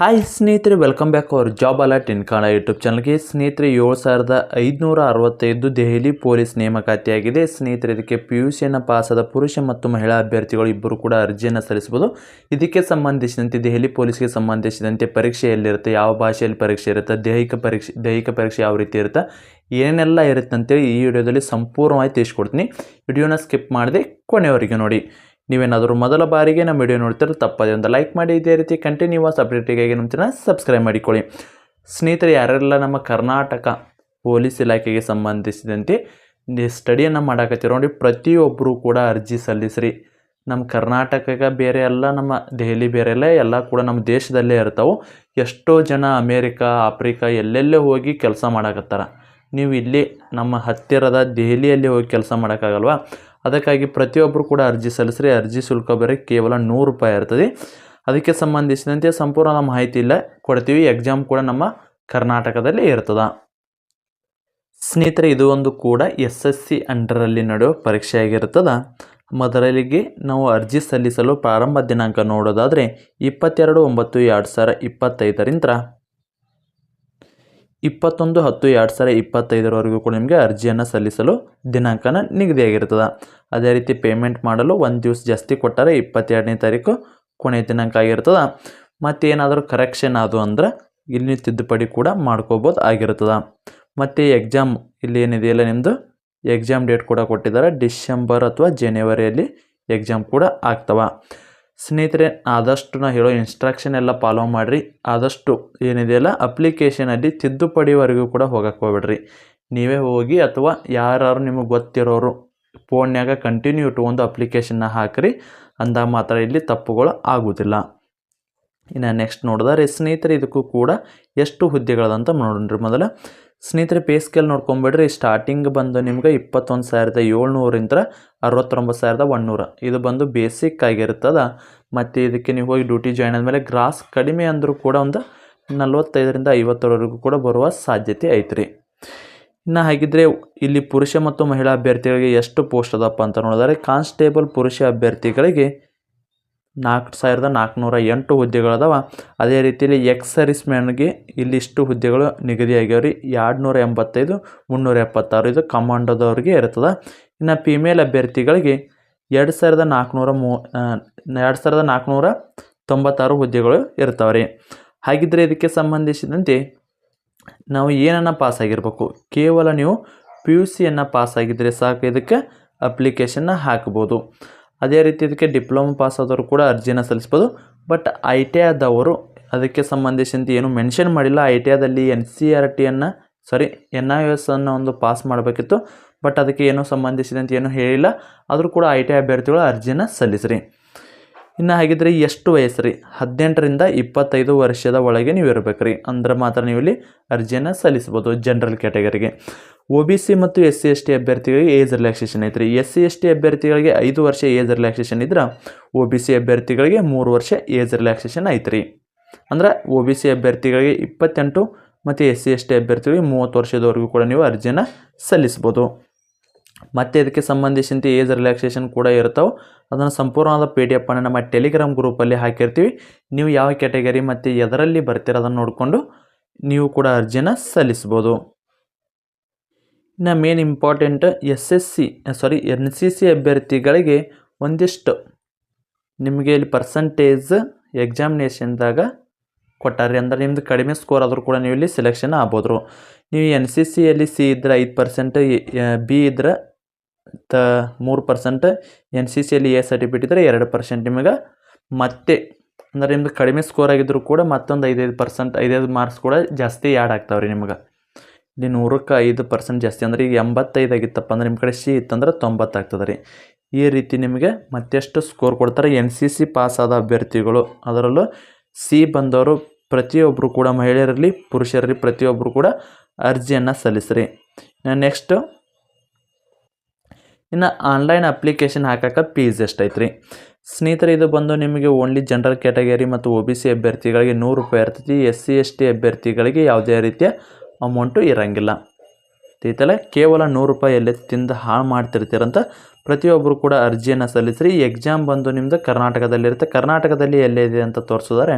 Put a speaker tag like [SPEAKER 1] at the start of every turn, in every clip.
[SPEAKER 1] Hi ಸ್ನೇಹಿತರೆ welcome back our job alert in Kannada YouTube ಚಾನಲ್ಗೆ ಸ್ನೇಹಿತರೆ, ಏಳು ಸಾವಿರದ ಐದುನೂರ ಅರವತ್ತೈದು ದೆಹಲಿ ಪೊಲೀಸ್ ನೇಮಕಾತಿಯಾಗಿದೆ. ಸ್ನೇಹಿತರೆ, ಇದಕ್ಕೆ ಪಿ ಯು ಸಿಯನ್ನು ಪಾಸಾದ ಪುರುಷ ಮತ್ತು ಮಹಿಳಾ ಅಭ್ಯರ್ಥಿಗಳು ಇಬ್ಬರು ಕೂಡ ಅರ್ಜಿಯನ್ನು ಸಲ್ಲಿಸಬಹುದು. ಇದಕ್ಕೆ ಸಂಬಂಧಿಸಿದಂತೆ, ದೆಹಲಿ ಪೊಲೀಸ್ಗೆ ಸಂಬಂಧಿಸಿದಂತೆ ಪರೀಕ್ಷೆ ಎಲ್ಲಿರುತ್ತೆ, ಯಾವ ಭಾಷೆಯಲ್ಲಿ ಪರೀಕ್ಷೆ ಇರುತ್ತೆ, ದೈಹಿಕ ಪರೀಕ್ಷೆ ದೈಹಿಕ ಪರೀಕ್ಷೆ ಯಾವ ರೀತಿ ಇರುತ್ತೆ, ಏನೆಲ್ಲ ಇರುತ್ತೆ ಅಂತೇಳಿ ಈ ವಿಡಿಯೋದಲ್ಲಿ ಸಂಪೂರ್ಣವಾಗಿ ತಿಳಿಸ್ಕೊಡ್ತೀನಿ. ವಿಡಿಯೋನ ಸ್ಕಿಪ್ ಮಾಡದೆ ಕೊನೆಯವರೆಗೆ ನೋಡಿ. ನೀವೇನಾದರೂ ಮೊದಲ ಬಾರಿಗೆ ನಮ್ಮ ವಿಡಿಯೋ ನೋಡ್ತಿರೋ ತಪ್ಪದೆ ಒಂದು ಲೈಕ್ ಮಾಡಿ, ಇದೇ ರೀತಿ ಕಂಟಿನ್ಯೂಸ್ ಅಪ್ಡೇಟಿಗಾಗಿ ನಮ್ಮ ಚಾನಲ್ ಸಬ್ಸ್ಕ್ರೈಬ್ ಮಾಡಿಕೊಳ್ಳಿ. ಸ್ನೇಹಿತರೆ, ಯಾರೆಲ್ಲ ನಮ್ಮ ಕರ್ನಾಟಕ ಪೊಲೀಸ್ ಇಲಾಖೆಗೆ ಸಂಬಂಧಿಸಿದಂತೆ ಸ್ಟಡಿಯನ್ನು ಮಾಡಾಕತ್ತೀರೋ ನೋಡಿ ಪ್ರತಿಯೊಬ್ಬರೂ ಕೂಡ ಅರ್ಜಿ ಸಲ್ಲಿಸ್ರಿ. ನಮ್ಮ ಕರ್ನಾಟಕಕ್ಕೆ ಬೇರೆ ಎಲ್ಲ ನಮ್ಮ ದೆಹಲಿ ಬೇರೆ ಎಲ್ಲ ಎಲ್ಲ ಕೂಡ ನಮ್ಮ ದೇಶದಲ್ಲೇ ಇರ್ತಾವೆ. ಎಷ್ಟೋ ಜನ ಅಮೇರಿಕಾ, ಆಫ್ರಿಕಾ ಎಲ್ಲೆಲ್ಲೇ ಹೋಗಿ ಕೆಲಸ ಮಾಡಾಕತ್ತಾರ. ನೀವು ಇಲ್ಲಿ ನಮ್ಮ ಹತ್ತಿರದ ದೆಹಲಿಯಲ್ಲಿ ಹೋಗಿ ಕೆಲಸ ಮಾಡೋಕ್ಕಾಗಲ್ವಾ? ಅದಕ್ಕಾಗಿ ಪ್ರತಿಯೊಬ್ಬರು ಕೂಡ ಅರ್ಜಿ ಸಲ್ಲಿಸ್ರಿ. ಅರ್ಜಿ ಶುಲ್ಕ ಬೇರೆ ಕೇವಲ ನೂರು ರೂಪಾಯಿ ಇರ್ತದೆ. ಅದಕ್ಕೆ ಸಂಬಂಧಿಸಿದಂತೆ ಸಂಪೂರ್ಣ ಮಾಹಿತಿ ಇಲ್ಲ ಕೊಡ್ತೀವಿ. ಎಕ್ಸಾಮ್ ಕೂಡ ನಮ್ಮ ಕರ್ನಾಟಕದಲ್ಲಿ ಇರ್ತದ. ಸ್ನೇಹಿತರೆ, ಇದು ಒಂದು ಕೂಡ ಎಸ್ ಎಸ್ ಸಿ ಅಂಡರಲ್ಲಿ ನಡೆಯುವ ಪರೀಕ್ಷೆ ಆಗಿರ್ತದ ಮೊದಲಿಗೆ ನಾವು ಅರ್ಜಿ ಸಲ್ಲಿಸಲು ಪ್ರಾರಂಭ ದಿನಾಂಕ ನೋಡೋದಾದರೆ ಇಪ್ಪತ್ತೆರಡು ಒಂಬತ್ತು ಎರಡು ಸಾವಿರ ಇಪ್ಪತ್ತೈದರಿಂದ ಇಪ್ಪತ್ತೊಂದು ಹತ್ತು ಎರಡು ಸಾವಿರ ಇಪ್ಪತ್ತೈದರವರೆಗೂ ಕೂಡ ನಿಮಗೆ ಅರ್ಜಿಯನ್ನು ಸಲ್ಲಿಸಲು ದಿನಾಂಕನ ನಿಗದಿಯಾಗಿರ್ತದೆ. ಅದೇ ರೀತಿ ಪೇಮೆಂಟ್ ಮಾಡಲು ಒಂದು ದಿವಸ ಜಾಸ್ತಿ ಕೊಟ್ಟರೆ ಇಪ್ಪತ್ತೆರಡನೇ ತಾರೀಕು ಕೊನೆ ದಿನಾಂಕ ಆಗಿರ್ತದೆ. ಮತ್ತು ಏನಾದರೂ ಕರೆಕ್ಷನ್ ಅದು ಅಂದರೆ ಇಲ್ಲಿ ತಿದ್ದುಪಡಿ ಕೂಡ ಮಾಡ್ಕೋಬೋದು ಆಗಿರ್ತದೆ. ಮತ್ತು ಎಕ್ಸಾಮ್ ಇಲ್ಲಿ ಏನಿದೆಯಲ್ಲ ನಿಮ್ಮದು ಎಕ್ಸಾಮ್ ಡೇಟ್ ಕೂಡ ಕೊಟ್ಟಿದ್ದಾರೆ. ಡಿಸೆಂಬರ್ ಅಥವಾ ಜನವರಿಯಲ್ಲಿ ಎಕ್ಸಾಮ್ ಕೂಡ ಆಗ್ತವೆ. ಸ್ನೇಹಿತರೆ, ಆದಷ್ಟು ನಾ ಹೇಳೋ ಇನ್ಸ್ಟ್ರಕ್ಷನ್ ಎಲ್ಲ ಫಾಲೋ ಮಾಡಿರಿ. ಆದಷ್ಟು ಏನಿದೆಯಲ್ಲ ಅಪ್ಲಿಕೇಶನಲ್ಲಿ ತಿದ್ದುಪಡಿವರೆಗೂ ಕೂಡ ಹೋಗಕ್ಕೆ ಹೋಗ್ಬೇಡ್ರಿ. ನೀವೇ ಹೋಗಿ ಅಥವಾ ಯಾರು ನಿಮಗೆ ಗೊತ್ತಿರೋರು ಫೋನ್ಯಾಗ ಕಂಟಿನ್ಯೂ ಇಟ್ಕೊಂಡು ಅಪ್ಲಿಕೇಶನ್ನ ಹಾಕಿರಿ. ಅಂದಾಗ ಮಾತ್ರ ಇಲ್ಲಿ ತಪ್ಪುಗಳು ಆಗೋದಿಲ್ಲ. ಇನ್ನು ನೆಕ್ಸ್ಟ್ ನೋಡಿದ್ರೆ, ಸ್ನೇಹಿತರೆ, ಇದಕ್ಕೂ ಕೂಡ ಎಷ್ಟು ಹುದ್ದೆಗಳದಂತ ನೋಡ್ರಿ ಮೊದಲ. ಸ್ನೇಹಿತರೆ ಪೇ ಸ್ಕೇಲ್ ನೋಡ್ಕೊಂಬಿಡ್ರಿ. ಸ್ಟಾರ್ಟಿಂಗ್ ಬಂದು ನಿಮ್ಗೆ ಇಪ್ಪತ್ತೊಂದು ಸಾವಿರದ ಏಳ್ನೂರಿಂದ ಅರವತ್ತೊಂಬತ್ತು ಸಾವಿರದ ಒನ್ನೂರ ಇದು ಬಂದು ಬೇಸಿಕ್ ಆಗಿರ್ತದ ಮತ್ತು ಇದಕ್ಕೆ ನೀವು ಹೋಗಿ ಡ್ಯೂಟಿ ಜಾಯ್ನ್ ಆದಮೇಲೆ ಗ್ರಾಸ್ ಕಡಿಮೆ ಅಂದರೂ ಕೂಡ ಒಂದು ನಲ್ವತ್ತೈದರಿಂದ ಐವತ್ತರವರೆಗೂ ಕೂಡ ಬರುವ ಸಾಧ್ಯತೆ ಐತ್ರಿ. ಇನ್ನು ಹಾಗಿದ್ರೆ ಇಲ್ಲಿ ಪುರುಷ ಮತ್ತು ಮಹಿಳಾ ಅಭ್ಯರ್ಥಿಗಳಿಗೆ ಎಷ್ಟು ಪೋಸ್ಟ್ ಅದಪ್ಪ ಅಂತ ನೋಡಿದರೆ ಕಾನ್ಸ್ಟೇಬಲ್ ಪುರುಷ ಅಭ್ಯರ್ಥಿಗಳಿಗೆ ನಾಲ್ಕು ಸಾವಿರದ ನಾಲ್ಕುನೂರ ಎಂಟು ಹುದ್ದೆಗಳದಾವ. ಅದೇ ರೀತಿಯಲ್ಲಿ ಎಕ್ಸ್ ಮ್ಯಾನ್ಗೆ ಇಲ್ಲಿಷ್ಟು ಹುದ್ದೆಗಳು ನಿಗದಿಯಾಗ್ಯಾವ ರೀ ಎರಡು ನೂರ ಎಂಬತ್ತೈದು, ಮುನ್ನೂರ ಎಪ್ಪತ್ತಾರು ಇದು ಕಮಾಂಡೋದವ್ರಿಗೆ ಇರ್ತದೆ. ಇನ್ನು ಫಿಮೇಲ್ ಅಭ್ಯರ್ಥಿಗಳಿಗೆ ಎರಡು ಸಾವಿರದ ನಾಲ್ಕುನೂರ ಮೂ ಎರಡು ಸಾವಿರದ ನಾಲ್ಕುನೂರ ತೊಂಬತ್ತಾರು ಹುದ್ದೆಗಳು ಇರ್ತಾವೆ ರೀ ಹಾಗಿದ್ರೆ ಇದಕ್ಕೆ ಸಂಬಂಧಿಸಿದಂತೆ ನಾವು ಏನನ್ನು ಪಾಸ್ ಆಗಿರ್ಬೇಕು? ಕೇವಲ ನೀವು ಪಿ ಯು ಸಿಯನ್ನು ಪಾಸ್ ಆಗಿದ್ದರೆ ಸಾಕು. ಇದಕ್ಕೆ ಅಪ್ಲಿಕೇಶನ್ನ ಹಾಕ್ಬೋದು. ಅದೇ ರೀತಿ ಇದಕ್ಕೆ ಡಿಪ್ಲೊಮಾ ಪಾಸ್ ಆದವರು ಕೂಡ ಅರ್ಜಿನ ಸಲ್ಲಿಸ್ಬೋದು. ಬಟ್ ಐ ಟಿ ಆದವರು ಅದಕ್ಕೆ ಸಂಬಂಧಿಸಿದಂತೆ ಏನು ಮೆನ್ಷನ್ ಮಾಡಿಲ್ಲ. ಐ ಟಿ ಆದಲ್ಲಿ ಎನ್ ಸಿ ಆರ್ ಟಿಯನ್ನು ಸಾರಿ, ಎನ್ ಐ ಎಸ್ ಅನ್ನು ಒಂದು ಪಾಸ್ ಮಾಡಬೇಕಿತ್ತು. ಬಟ್ ಅದಕ್ಕೆ ಏನು ಸಂಬಂಧಿಸಿದಂತೆ ಏನೂ ಹೇಳಿಲ್ಲ. ಆದರೂ ಕೂಡ ಐ ಟಿ ಅಭ್ಯರ್ಥಿಗಳು ಅರ್ಜಿನ ಸಲ್ಲಿಸ್ರಿ. ಇನ್ನು ಹಾಗಿದ್ರೆ ಎಷ್ಟು ವಯಸ್ಸು ರೀ ಹದಿನೆಂಟರಿಂದ ಇಪ್ಪತ್ತೈದು ವರ್ಷದ ಒಳಗೆ ನೀವು ಇರಬೇಕು ರೀ ಅಂದ್ರೆ ಮಾತ್ರ ನೀವು ಇಲ್ಲಿ ಅರ್ಜಿಯನ್ನು ಸಲ್ಲಿಸ್ಬೋದು ಜನರಲ್ ಕ್ಯಾಟಗರಿಗೆ. ಒ ಬಿ ಸಿ ಮತ್ತು ಎಸ್ ಸಿ ಎಸ್ ಟಿ ಅಭ್ಯರ್ಥಿಗಳಿಗೆ ಏಜ್ ರಿಲ್ಯಾಕ್ಸೇಷನ್ ಐತ್ರಿ. ಎಸ್ ಸಿ ಎಸ್ ಟಿ ಅಭ್ಯರ್ಥಿಗಳಿಗೆ ಐದು ವರ್ಷ ಏಜ್ ರಿಲ್ಯಾಕ್ಸೇಷನ್ ಇದ್ರೆ ಒ ಬಿ ಸಿ ಅಭ್ಯರ್ಥಿಗಳಿಗೆ ಮೂರು ವರ್ಷ ಏಜ್ ರಿಲ್ಯಾಕ್ಸೇಷನ್ ಐತ್ರಿ. ಅಂದ್ರೆ ಒ ಬಿ ಸಿ ಅಭ್ಯರ್ಥಿಗಳಿಗೆ ಇಪ್ಪತ್ತೆಂಟು ಮತ್ತು ಎಸ್ ಸಿ ಎಸ್ ಟಿ ಅಭ್ಯರ್ಥಿಗಳಿಗೆ ಮೂವತ್ತು ವರ್ಷದವರೆಗೂ ಕೂಡ ನೀವು ಅರ್ಜಿನ ಸಲ್ಲಿಸ್ಬೋದು. ಮತ್ತು ಇದಕ್ಕೆ ಸಂಬಂಧಿಸಿದಂತೆ ಏಜ್ ರಿಲ್ಯಾಕ್ಸೇಷನ್ ಕೂಡ ಇರ್ತಾವೆ. ಅದನ್ನು ಸಂಪೂರ್ಣವಾದ ಪಿ ಡಿ ಎಫ್ ಅನ್ನು ನಮ್ಮ ಟೆಲಿಗ್ರಾಮ್ ಗ್ರೂಪಲ್ಲಿ ಹಾಕಿರ್ತೀವಿ. ನೀವು ಯಾವ ಕ್ಯಾಟಗರಿ ಮತ್ತು ಎದರಲ್ಲಿ ಬರ್ತೀರ ಅದನ್ನು ನೋಡಿಕೊಂಡು ನೀವು ಕೂಡ ಅರ್ಜಿನ ಸಲ್ಲಿಸ್ಬೋದು. ಇನ್ನು main important S S C sorry N C C ಅಭ್ಯರ್ಥಿಗಳಿಗೆ ಒಂದಿಷ್ಟು. ನಿಮಗೆ ಇಲ್ಲಿ ಪರ್ಸಂಟೇಜ್ ಎಕ್ಸಾಮಿನೇಷನ್ದಾಗ ಕೊಟ್ಟಾರೆ. ಅಂದ್ರೆ ನಿಮ್ದು ಕಡಿಮೆ ಸ್ಕೋರ್ ಆದರೂ ಕೂಡ ನೀವು ಇಲ್ಲಿ ಸೆಲೆಕ್ಷನ್ ಆಗ್ಬೋದ್ರು. ನೀವು ಎನ್ ಸಿ ಸಿಯಲ್ಲಿ ಸಿ ಇದ್ರೆ ಐದು ಪರ್ಸೆಂಟ್ ಬಿ ಇದ್ರೆ ತ, ಮೂರು ಪರ್ಸೆಂಟ್ ಎನ್ ಸಿ ಸಿಯಲ್ಲಿ ಎ ಸರ್ಟಿಫಿಕೇಟ್ ಇದ್ದರೆ ಎರಡು ಪರ್ಸೆಂಟ್ ನಿಮಗೆ. ಮತ್ತೆ, ಅಂದರೆ ನಿಮ್ದು ಕಡಿಮೆ ಸ್ಕೋರ್ ಆಗಿದ್ದರೂ ಕೂಡ ಮತ್ತೊಂದು ಐದೈದು ಪರ್ಸೆಂಟ್ ಐದೈದು ಮಾರ್ಕ್ಸ್ ಕೂಡ ಜಾಸ್ತಿ ಆ್ಯಡ್ ಆಗ್ತಾವೆ ನಿಮ್ಗೆ. ಇಲ್ಲಿ ನೂರಕ್ಕೆ ಐದು ಪರ್ಸೆಂಟ್ ಜಾಸ್ತಿ ಅಂದರೆ ಈಗ ಎಂಬತ್ತೈದು ಆಗಿತ್ತಪ್ಪ ಅಂದ್ರೆ ನಿಮ್ಮ ಕಡೆ ಸಿ ಇತ್ತಂದ್ರೆ ತೊಂಬತ್ತಾಗ್ತದೆ ರೀ. ಈ ರೀತಿ ನಿಮಗೆ ಮತ್ತೆಷ್ಟು ಸ್ಕೋರ್ ಕೊಡ್ತಾರೆ. ಎನ್ ಸಿ ಸಿ ಪಾಸ್ ಆದ ಅಭ್ಯರ್ಥಿಗಳು. ಅದರಲ್ಲೂ ಸಿ ಬಂದವರು ಪ್ರತಿಯೊಬ್ಬರು ಕೂಡ ಮಹಿಳೆಯರಲ್ಲಿ ಪುರುಷರಲ್ಲಿ ಪ್ರತಿಯೊಬ್ಬರು ಕೂಡ ಅರ್ಜಿಯನ್ನು ಸಲ್ಲಿಸ್ರಿ. ನೆಕ್ಸ್ಟು ಇನ್ನು ಆನ್ಲೈನ್ ಅಪ್ಲಿಕೇಶನ್ ಹಾಕಕ್ಕೆ ಫೀಸ್ ಎಷ್ಟೈತೆ ರೀ ಸ್ನೇಹಿತರೆ, ಇದು ಬಂದು ನಿಮಗೆ ಓನ್ಲಿ ಜನರಲ್ ಕ್ಯಾಟಗರಿ ಮತ್ತು ಒ ಬಿ ಸಿ ಅಭ್ಯರ್ಥಿಗಳಿಗೆ ನೂರು ರೂಪಾಯಿ ಇರ್ತೈತಿ. ಎಸ್ ಸಿ ಎಸ್ ಟಿ ಅಭ್ಯರ್ಥಿಗಳಿಗೆ ಯಾವುದೇ ರೀತಿಯ ಅಮೌಂಟು ಇರೋಂಗಿಲ್ಲ. ಐತಲ್ಲ ಕೇವಲ ನೂರು ರೂಪಾಯಿ ಎಲ್ಲೇ ತಿಂದು ಹಾಳು ಮಾಡ್ತಿರ್ತೀರಂತ ಪ್ರತಿಯೊಬ್ಬರು ಕೂಡ ಅರ್ಜಿಯನ್ನು ಸಲ್ಲಿಸ್ರಿ. ಎಕ್ಸಾಮ್ ಬಂದು ನಿಮ್ಮದು ಕರ್ನಾಟಕದಲ್ಲಿರುತ್ತೆ. ಕರ್ನಾಟಕದಲ್ಲಿ ಎಲ್ಲಿದೆ ಅಂತ ತೋರಿಸಿದರೆ?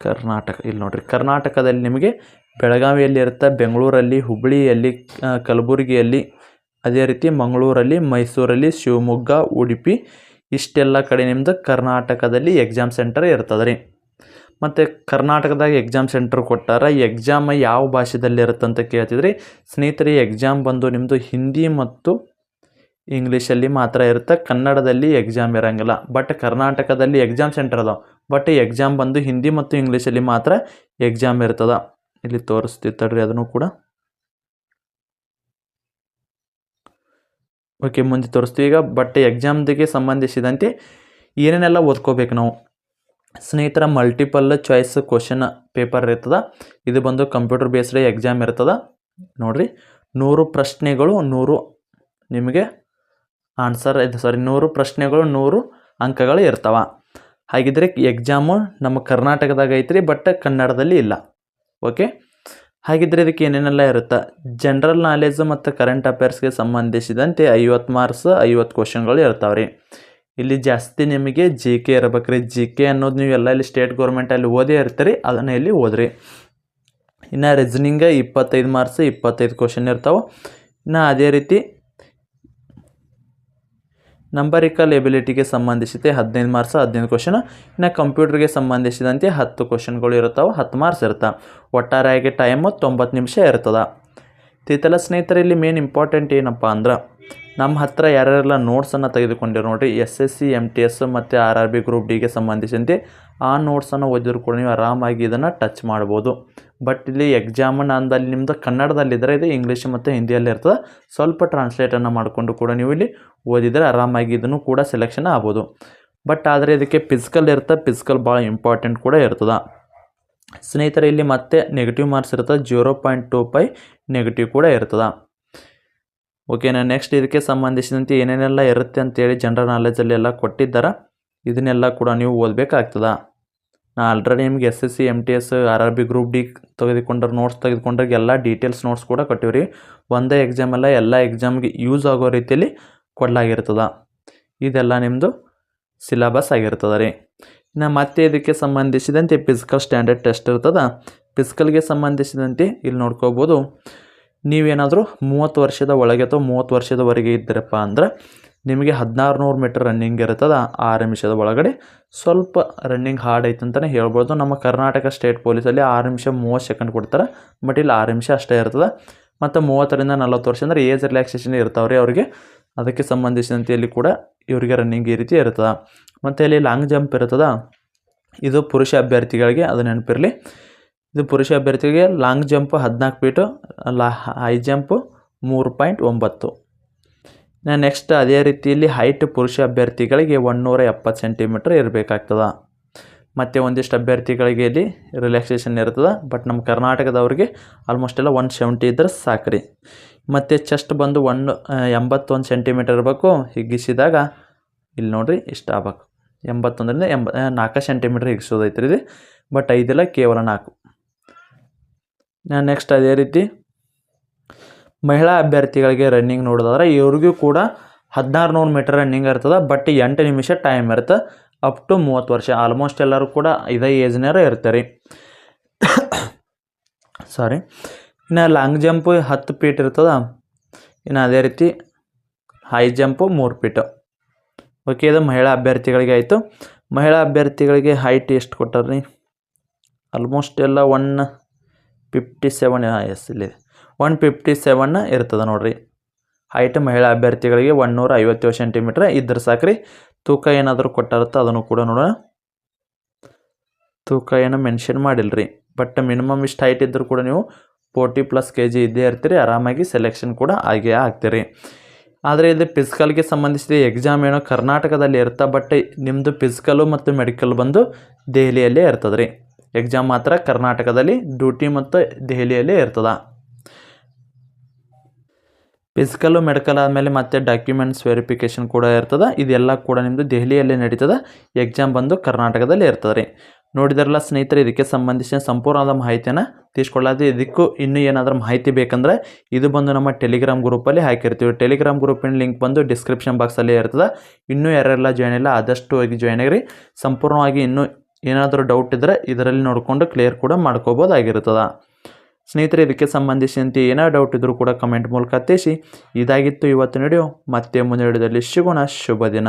[SPEAKER 1] ಕರ್ನಾಟಕ, ಇಲ್ಲಿ ನೋಡಿರಿ. ಕರ್ನಾಟಕದಲ್ಲಿ ನಿಮಗೆ ಬೆಳಗಾವಿಯಲ್ಲಿ ಇರುತ್ತೆ ಬೆಂಗಳೂರಲ್ಲಿ ಹುಬ್ಬಳ್ಳಿಯಲ್ಲಿ ಕಲಬುರಗಿಯಲ್ಲಿ, ಅದೇ ರೀತಿ ಮಂಗಳೂರಲ್ಲಿ, ಮೈಸೂರಲ್ಲಿ, ಶಿವಮೊಗ್ಗ, ಉಡುಪಿ, ಇಷ್ಟೆಲ್ಲ ಕಡೆ ನಿಮ್ಮದು ಕರ್ನಾಟಕದಲ್ಲಿ ಎಕ್ಸಾಮ್ ಸೆಂಟರ್ ಇರ್ತದೆ ರೀ ಮತ್ತು ಕರ್ನಾಟಕದಾಗ ಎಕ್ಸಾಮ್ ಸೆಂಟ್ರ್ ಕೊಟ್ಟಾರ ಎಕ್ಸಾಮ್ ಯಾವ ಭಾಷೆದಲ್ಲಿ ಇರುತ್ತೆ ಅಂತ ಕೇಳ್ತಿದ್ರಿ? ಸ್ನೇಹಿತರೆ ಎಕ್ಸಾಮ್ ಬಂದು ನಿಮ್ಮದು ಹಿಂದಿ ಮತ್ತು ಇಂಗ್ಲೀಷಲ್ಲಿ ಮಾತ್ರ ಇರುತ್ತೆ? ಕನ್ನಡದಲ್ಲಿ ಎಕ್ಸಾಮ್ ಇರೋಂಗಿಲ್ಲ. ಬಟ್ ಕರ್ನಾಟಕದಲ್ಲಿ ಎಕ್ಸಾಮ್ ಸೆಂಟರ್ ಅದಾವ. ಬಟ್ ಎಕ್ಸಾಮ್ ಬಂದು ಹಿಂದಿ ಮತ್ತು ಇಂಗ್ಲೀಷಲ್ಲಿ ಮಾತ್ರ ಎಕ್ಸಾಮ್ ಇರ್ತದ. ಇಲ್ಲಿ ತೋರಿಸ್ತಿತ್ತಡ್ರಿ ಅದನ್ನು ಕೂಡ. ಓಕೆ ಮುಂದೆ ತೋರಿಸ್ತೀವಿ ಈಗ. ಬಟ್ ಎಕ್ಸಾಮ್ದಿಗೆ ಸಂಬಂಧಿಸಿದಂತೆ ಏನೇನೆಲ್ಲ ಓದ್ಕೋಬೇಕು ನಾವು? ಸ್ನೇಹಿತರ ಮಲ್ಟಿಪಲ್ ಚಾಯ್ಸ್ ಕ್ವಶನ್ ಪೇಪರ್ ಇರ್ತದೆ. ಇದು ಬಂದು ಕಂಪ್ಯೂಟರ್ ಬೇಸ್ಡ್ ಎಕ್ಸಾಮ್ ಇರ್ತದೆ. ನೋಡ್ರಿ, ನೂರು ಪ್ರಶ್ನೆಗಳು, ನೂರು ನಿಮಗೆ ಆನ್ಸರ್ ಇದು. ಸಾರಿ ನೂರು ಪ್ರಶ್ನೆಗಳು, ನೂರು ಅಂಕಗಳು ಇರ್ತವೆ. ಹಾಗಿದ್ರೆ ಎಕ್ಸಾಮು ನಮ್ಮ ಕರ್ನಾಟಕದಾಗ ಐತ್ರಿ ಬಟ್ ಕನ್ನಡದಲ್ಲಿ ಇಲ್ಲ. ಓಕೆ ಹಾಗಿದ್ರೆ ಇದಕ್ಕೆ ಏನೇನೆಲ್ಲ ಇರುತ್ತೆ? ಜನರಲ್ ನಾಲೆಜ್ ಮತ್ತು ಕರೆಂಟ್ ಅಫೇರ್ಸ್ಗೆ ಸಂಬಂಧಿಸಿದಂತೆ ಐವತ್ತು ಮಾರ್ಕ್ಸ್ ಐವತ್ತು ಕ್ವಶನ್ಗಳು ಇರ್ತಾವೆ ರೀ ಇಲ್ಲಿ ಜಾಸ್ತಿ ನಿಮಗೆ ಜಿ ಕೆ ಇರಬೇಕ್ರಿ. ಜಿ ಕೆ ಅನ್ನೋದು ನೀವು ಎಲ್ಲ ಇಲ್ಲಿ ಸ್ಟೇಟ್ ಗೌರ್ಮೆಂಟಲ್ಲಿ ಓದೇ ಇರ್ತೀರಿ, ಅದನ್ನು ಇಲ್ಲಿ ಓದ್ರಿ. ಇನ್ನು ರೀಸನಿಂಗ ಇಪ್ಪತ್ತೈದು ಮಾರ್ಕ್ಸ್ ಇಪ್ಪತ್ತೈದು ಕ್ವಶನ್ ಇರ್ತಾವೆ. ಇನ್ನು ಅದೇ ರೀತಿ ನಂಬರಿಕಲ್ ಎಬಿಲಿಟಿಗೆ ಸಂಬಂಧಿಸಿದ ಹದಿನೈದು ಮಾರ್ಕ್ಸ್ ಹದಿನೈದು ಕ್ವಶನ್ ಇನ್ನು ಕಂಪ್ಯೂಟರ್ಗೆ ಸಂಬಂಧಿಸಿದಂತೆ ಹತ್ತು ಕ್ವಶನ್ಗಳು ಇರ್ತಾವೆ, ಹತ್ತು ಮಾರ್ಕ್ಸ್ ಇರ್ತಾವೆ. ಒಟ್ಟಾರೆಯಾಗಿ ಟೈಮು ತೊಂಬತ್ತು ನಿಮಿಷ ಇರ್ತದೆ. ತಿತಲ ಸ್ನೇಹಿತರೆ ಇಲ್ಲಿ ಮೇನ್ ಇಂಪಾರ್ಟೆಂಟ್ ಏನಪ್ಪ ಅಂದ್ರೆ ನಮ್ಮ ಹತ್ರ ಯಾರ್ಯಾರೆಲ್ಲ ನೋಟ್ಸನ್ನು ತೆಗೆದುಕೊಂಡಿರೋ ನೋಡಿರಿ S S C M T S ಮತ್ತು ಆರ್ ಆರ್ ಬಿ ಗ್ರೂಪ್ ಡಿಗೆ ಸಂಬಂಧಿಸಿದಂತೆ ಆ ನೋಟ್ಸನ್ನು ಓದಿದ್ರು ಕೂಡ ನೀವು ಆರಾಮಾಗಿ ಇದನ್ನು ಟಚ್ ಮಾಡ್ಬೋದು. ಬಟ್ ಇಲ್ಲಿ ಎಕ್ಸಾಮನ್ನು ಅಂದಲ್ಲಿ ನಿಮ್ಮದು ಕನ್ನಡದಲ್ಲಿದ್ದರೆ ಇದು ಇಂಗ್ಲೀಷ್ ಮತ್ತು ಹಿಂದಿಯಲ್ಲಿ ಇರ್ತದೆ, ಸ್ವಲ್ಪ ಟ್ರಾನ್ಸ್ಲೇಟನ್ನು ಮಾಡಿಕೊಂಡು ಕೂಡ ನೀವು ಇಲ್ಲಿ ಓದಿದರೆ ಆರಾಮಾಗಿ ಇದನ್ನು ಕೂಡ ಸೆಲೆಕ್ಷನ್ ಆಗ್ಬೋದು. ಬಟ್ ಆದರೆ ಇದಕ್ಕೆ ಫಿಸಿಕಲ್ ಇರ್ತದೆ ಫಿಸಿಕಲ್ ಭಾಳ ಇಂಪಾರ್ಟೆಂಟ್ ಕೂಡ ಇರ್ತದೆ. ಸ್ನೇಹಿತರೆ, ಇಲ್ಲಿ ಮತ್ತೆ ನೆಗೆಟಿವ್ ಮಾರ್ಕ್ಸ್ ಇರ್ತದೆ zero point two five negative ಕೂಡ ಇರ್ತದೆ. ಓಕೆನಾ ನೆಕ್ಸ್ಟ್ ಇದಕ್ಕೆ ಸಂಬಂಧಿಸಿದಂತೆ ಏನೇನೆಲ್ಲ ಇರುತ್ತೆ ಅಂತೇಳಿ ಜನರಲ್ ನಾಲೆಜಲ್ಲಿ ಎಲ್ಲ ಕೊಟ್ಟಿದ್ದಾರೆ, ಇದನ್ನೆಲ್ಲ ಕೂಡ ನೀವು ಓದಬೇಕಾಗ್ತದೆ. ನಾ ಆಲ್ರೆಡಿ ನಿಮ್ಗೆ S S C M T S R R B group D ತೆಗೆದುಕೊಂಡ್ರೆ ನೋಟ್ಸ್ ತೆಗೆದುಕೊಂಡ್ರೆ ಎಲ್ಲ ಡೀಟೇಲ್ಸ್ ನೋಟ್ಸ್ ಕೂಡ ಕೊಟ್ಟಿವ್ರಿ. ಒಂದೇ ಎಕ್ಸಾಮ್ ಅಲ್ಲ, ಎಲ್ಲ ಎಕ್ಸಾಮ್ಗೆ ಯೂಸ್ ಆಗೋ ರೀತಿಯಲ್ಲಿ ಕೊಡಲಾಗಿರ್ತದೆ. ಇದೆಲ್ಲ ನಿಮ್ಮದು ಸಿಲೆಬಸ್ ಆಗಿರ್ತದೆ ರೀ. ಇನ್ನು ಮತ್ತೆ ಇದಕ್ಕೆ ಸಂಬಂಧಿಸಿದಂತೆ ಫಿಸಿಕಲ್ ಸ್ಟ್ಯಾಂಡರ್ಡ್ ಟೆಸ್ಟ್ ಇರ್ತದೆ. ಫಿಸಿಕಲ್ಗೆ ಸಂಬಂಧಿಸಿದಂತೆ ಇಲ್ಲಿ ನೋಡ್ಕೋಬೋದು. ನೀವೇನಾದರೂ ಮೂವತ್ತು ವರ್ಷದ ಒಳಗೆ ಅಥವಾ ಮೂವತ್ತು ವರ್ಷದವರೆಗೆ ಇದ್ದೀರಪ್ಪ ಅಂದ್ರೆ ನಿಮಗೆ ಹದಿನಾರು ನೂರು ಮೀಟರ್ ರನ್ನಿಂಗ್ ಇರ್ತದೆ ಆರು ನಿಮಿಷದ ಒಳಗಡೆ. ಸ್ವಲ್ಪ ರನ್ನಿಂಗ್ ಹಾರ್ಡ್ ಐತೆ ಅಂತಲೇ ಹೇಳ್ಬೋದು. ನಮ್ಮ ಕರ್ನಾಟಕ ಸ್ಟೇಟ್ ಪೊಲೀಸಲ್ಲಿ ಆರು ನಿಮಿಷ ಮೂವತ್ತು ಸೆಕೆಂಡ್ ಕೊಡ್ತಾರೆ. ಬಟ್ ಇಲ್ಲಿ ಆರು ನಿಮಿಷ ಅಷ್ಟೇ ಇರ್ತದೆ. ಮತ್ತು ಮೂವತ್ತರಿಂದ ನಲ್ವತ್ತು ವರ್ಷ ಅಂದರೆ ಏಜ್ ರಿಲ್ಯಾಕ್ಸೇಷನ್ ಇರ್ತಾವ್ರಿ ಅವರಿಗೆ. ಅದಕ್ಕೆ ಸಂಬಂಧಿಸಿದಂತೆ ಇಲ್ಲಿ ಕೂಡ ಇವರಿಗೆ ರನ್ನಿಂಗ್ ಈ ರೀತಿ ಇರ್ತದೆ ಮತ್ತು ಇಲ್ಲಿ ಲಾಂಗ್ ಜಂಪ್ ಇರ್ತದ ಇದು ಪುರುಷ ಅಭ್ಯರ್ಥಿಗಳಿಗೆ ಅದು ನೆನಪಿರಲಿ. ಇದು ಪುರುಷ ಅಭ್ಯರ್ಥಿಗೆ ಲಾಂಗ್ ಜಂಪ್ ಹದಿನಾಲ್ಕು ಫೀಟು ಲಾ ಹೈ ಜಂಪು ಮೂರು ಪಾಯಿಂಟ್ ಒಂಬತ್ತು. ನೆಕ್ಸ್ಟ್ ಅದೇ ರೀತಿಯಲ್ಲಿ ಹೈಟ್ ಪುರುಷ ಅಭ್ಯರ್ಥಿಗಳಿಗೆ ಒನ್ನೂರ ಎಪ್ಪತ್ತು ಸೆಂಟಿಮೀಟ್ರ್ ಇರಬೇಕಾಗ್ತದೆ. ಮತ್ತು ಒಂದಿಷ್ಟು ಅಭ್ಯರ್ಥಿಗಳಿಗೆ ಇಲ್ಲಿ ರಿಲ್ಯಾಕ್ಸೇಷನ್ ಇರ್ತದೆ. ಬಟ್ ನಮ್ಮ ಕರ್ನಾಟಕದವ್ರಿಗೆ ಆಲ್ಮೋಸ್ಟ್ ಎಲ್ಲ ಒನ್ ಸೆವೆಂಟಿ ಇದ್ರೆ ರೀ ಮತ್ತು ಚೆಸ್ಟ್ ಬಂದು ಒನ್ ಎಂಬತ್ತೊಂದು ಸೆಂಟಿಮೀಟರ್ ಇರಬೇಕು. ಹಿಗ್ಗಿಸಿದಾಗ ಇಲ್ಲಿ ನೋಡಿರಿ ಇಷ್ಟ ಆಗ್ಬೇಕು. ಎಂಬತ್ತೊಂದರಿಂದ ಎಂಬ ನಾಲ್ಕು ಸೆಂಟಿಮೀಟ್ರ್ ಹಿಗ್ಸೋದೈತೆ ರೀ ಬಟ್ ಐದಿಲ್ಲ ಕೇವಲ ನಾಲ್ಕು. ನೆಕ್ಸ್ಟ್ ಅದೇ ರೀತಿ ಮಹಿಳಾ ಅಭ್ಯರ್ಥಿಗಳಿಗೆ ರನ್ನಿಂಗ್ ನೋಡೋದಾದ್ರೆ ಇವ್ರಿಗೂ ಕೂಡ ಹದಿನಾರು ನೂರು ಮೀಟರ್ ರನ್ನಿಂಗ್ ಇರ್ತದೆ. ಬಟ್ ಎಂಟು ನಿಮಿಷ ಟೈಮ್ ಇರುತ್ತೆ. ಅಪ್ ಟು ಮೂವತ್ತು ವರ್ಷ. ಆಲ್ಮೋಸ್ಟ್ ಎಲ್ಲರೂ ಕೂಡ ಇದೇ ಏಜ್ನಾರ ಇರ್ತಾರೆ. ಸಾರಿ ಇನ್ನು ಲಾಂಗ್ ಜಂಪು ಹತ್ತು ಫೀಟ್ ಇರ್ತದ. ಇನ್ನು ಅದೇ ರೀತಿ ಹೈ ಜಂಪು ಮೂರು ಫೀಟು ಓಕೆ ಇದು ಮಹಿಳಾ ಅಭ್ಯರ್ಥಿಗಳಿಗೆ ಆಯಿತು. ಮಹಿಳಾ ಅಭ್ಯರ್ಥಿಗಳಿಗೆ ಹೈಟ್ ಎಷ್ಟು ಕೊಟ್ಟಾರ್ರಿ. ಆಲ್ಮೋಸ್ಟ್ ಎಲ್ಲ ಒನ್ ಫಿಫ್ಟಿ ಸೆವೆನ್ ಎಸ್ ಇಲ್ಲಿ. ಒನ್ ಫಿಫ್ಟಿ ಸೆವೆನ್ ಇರ್ತದೆ ನೋಡಿರಿ. ಹೈಟ್ ಮಹಿಳಾ ಅಭ್ಯರ್ಥಿಗಳಿಗೆ ಒನ್ನೂರ ಐವತ್ತೇಳು ಸೆಂಟಿಮೀಟ್ರ್ ಇದ್ರೆ ಸಾಕ್ರಿ. ತೂಕ ಏನಾದರೂ ಕೊಟ್ಟಾರತ್ತ ಅದನ್ನು ಕೂಡ ನೋಡೋಣ. ತೂಕ ಏನೋ ಮೆನ್ಷನ್ ಮಾಡಿಲ್ರಿ. ಬಟ್ ಮಿನಿಮಮ್ ಇಷ್ಟು ಹೈಟ್ ಇದ್ದರೂ ಕೂಡ ನೀವು ಫೋರ್ಟಿ ಪ್ಲಸ್ ಕೆ ಜಿ ಇದ್ದೇ ಇರ್ತೀರಿ. ಆರಾಮಾಗಿ ಸೆಲೆಕ್ಷನ್ ಕೂಡ ಆಗೇ ಆಗ್ತೀರಿ. ಆದರೆ ಇದು ಫಿಸಿಕಲ್ಗೆ ಸಂಬಂಧಿಸಿದ ಎಕ್ಸಾಮ್ ಏನೋ ಕರ್ನಾಟಕದಲ್ಲಿ ಇರ್ತಾ ಬಟ್ ನಿಮ್ಮದು ಫಿಸಿಕಲು ಮತ್ತು ಮೆಡಿಕಲ್ ಬಂದು ದೆಹಲಿಯಲ್ಲೇ ಇರ್ತದೆ ರೀ ಎಕ್ಸಾಮ್ ಮಾತ್ರ ಕರ್ನಾಟಕದಲ್ಲಿ ಡ್ಯೂಟಿ ಮತ್ತು ದೆಹಲಿಯಲ್ಲೇ ಇರ್ತದ. ಫಿಸಿಕಲ್ಲು ಮೆಡಿಕಲ್ ಆದಮೇಲೆ ಮತ್ತೆ ಡಾಕ್ಯುಮೆಂಟ್ಸ್ ವೆರಿಫಿಕೇಷನ್ ಕೂಡ ಇರ್ತದೆ. ಇದೆಲ್ಲ ಕೂಡ ನಿಮ್ಮದು ದೆಹಲಿಯಲ್ಲೇ ನಡೀತದೆ. ಎಕ್ಸಾಮ್ ಬಂದು ಕರ್ನಾಟಕದಲ್ಲಿ ಇರ್ತದೆ ರೀ. ನೋಡಿದಾರಲ್ಲ ಸ್ನೇಹಿತರೆ, ಇದಕ್ಕೆ ಸಂಬಂಧಿಸಿದ ಸಂಪೂರ್ಣವಾದ ಮಾಹಿತಿಯನ್ನು ತಿಳಿಸ್ಕೊಳ್ಳೋದು ಇದಕ್ಕೂ ಇನ್ನೂ ಏನಾದರೂ ಮಾಹಿತಿ ಬೇಕಂದ್ರೆ ಇದು ಬಂದು ನಮ್ಮ ಟೆಲಿಗ್ರಾಮ್ ಗ್ರೂಪಲ್ಲಿ ಹಾಕಿರ್ತೀವಿ. ಟೆಲಿಗ್ರಾಮ್ ಗ್ರೂಪಿನ ಲಿಂಕ್ ಬಂದು ಡಿಸ್ಕ್ರಿಪ್ಷನ್ ಬಾಕ್ಸಲ್ಲಿ ಇರ್ತದೆ. ಇನ್ನೂ ಯಾರೆಲ್ಲ ಜಾಯ್ನ್ ಇಲ್ಲ, ಆದಷ್ಟು ಹೋಗಿ ಜಾಯ್ನ್ ಆಗಿರಿ. ಸಂಪೂರ್ಣವಾಗಿ ಇನ್ನೂ ಏನಾದರೂ ಡೌಟ್ ಇದ್ದರೆ ಇದರಲ್ಲಿ ನೋಡಿಕೊಂಡು ಕ್ಲಿಯರ್ ಕೂಡ ಮಾಡ್ಕೋಬೋದಾಗಿರ್ತದೆ. ಸ್ನೇಹಿತರೆ, ಇದಕ್ಕೆ ಸಂಬಂಧಿಸಿದಂತೆ ಏನೋ ಡೌಟ್ ಇದ್ದರೂ ಕೂಡ ಕಮೆಂಟ್ ಮೂಲಕ ತಿಳಿಸಿ. ಇದಾಗಿತ್ತು ಇವತ್ತಿನ ವಿಡಿಯೋ ಮತ್ತೆ ಮುಂದಿನ ವಿಡಿಯೋದಲ್ಲಿ ಶುಭ ದಿನ.